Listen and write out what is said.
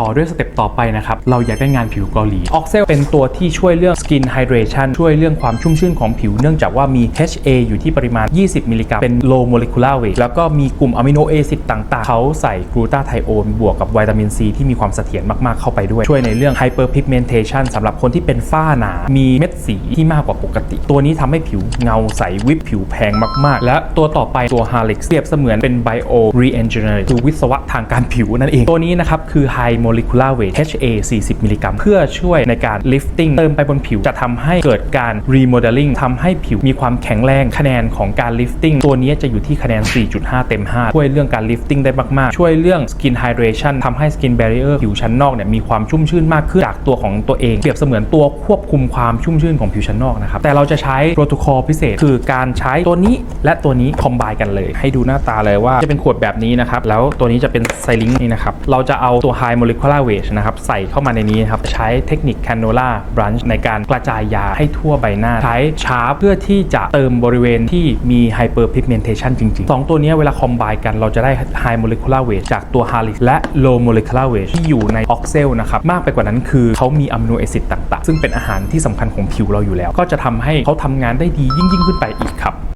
ต่อด้วยสเต็ปต่อไปนะครับ เราอยากได้งานผิวเกาหลีออกเซลเป็นตัวที่ช่วยเรื่อง skin hydration ช่วยเรื่องความชุ่มชื่นของผิว เนื่องจากว่ามี HA อยู่ที่ปริมาณ 20 มิลลิกรัม เป็น low molecular weight แล้วก็มีกลุ่มอะมิโนแอซิดต่างๆ เขาใส่กลูตาไทโอนบวกกับวิตามินซีที่มีความเสถียรมากๆเข้าไปด้วย ช่วยในเรื่อง hyperpigmentation สำหรับคนที่เป็นฝ้าหนา มีเม็ดสีที่มากกว่าปกติ ตัวนี้ทำให้ผิวเงาใสวิบผิวแพงมากๆ และตัวต่อไปตัว Harlex เปรียบเสมือนเป็น bio re-engineering คือวิศวะทางการผิวนั่นเองตัวนี้นะครับคือ high molecular weight HA 40 มิลลิกรัม เพื่อช่วยในการ lifting เติมไปบนผิว จะทำให้เกิดการ remodeling ทำให้ผิวมีความแข็งแรงคะแนนของการ lifting ตัวนี้จะอยู่ที่คะแนน 4.5 เต็ม 5 ช่วยเรื่องการ lifting ได้มาก ๆ ช่วยเรื่อง skin hydration ทำให้ skin barrier ผิวชั้นนอกเนี่ยมีความชุ่มชื่นมากขึ้นจากตัวของตัวเองเปรียบเสมือนตัวควบคุมความชุ่มชื่นของผิวชั้นนอกนะครับแต่เราจะใช้โปรโตคอลพิเศษ คือการใช้ตัวนี้และตัวนี้คอมไบกันเลย ให้ดูหน้าตาเลยว่าจะเป็นขวดแบบนี้นะครับแล้วตัวนี้จะเป็นไซลิงนี่นะครับเราจะเอาตัว high molecular weight นะครับใส่เข้ามาในนี้นครับใช้เทคนิค cannula branch ในการกระจายยาให้ทั่วใบหน้า ใช้ชาร์ปเพื่อที่จะเติมบริเวณที่มี hyperpigmentation จริงๆสองตัวนี้เวลาคอมไบกันเราจะได้ high molecular weight จากตัว Harlex และ low molecular weight ที่อยู่ในออกเซลนะครับมากไปกว่านั้นคือเขามีอะมิโนแอซิดต่างๆ ซึ่งเป็นอาหารที่สำคัญของผิวเราอยู่แล้ว ก็จะทำให้เขาทำงานได้ดียิ่งยิ่งๆขึ้นไปอีกครับ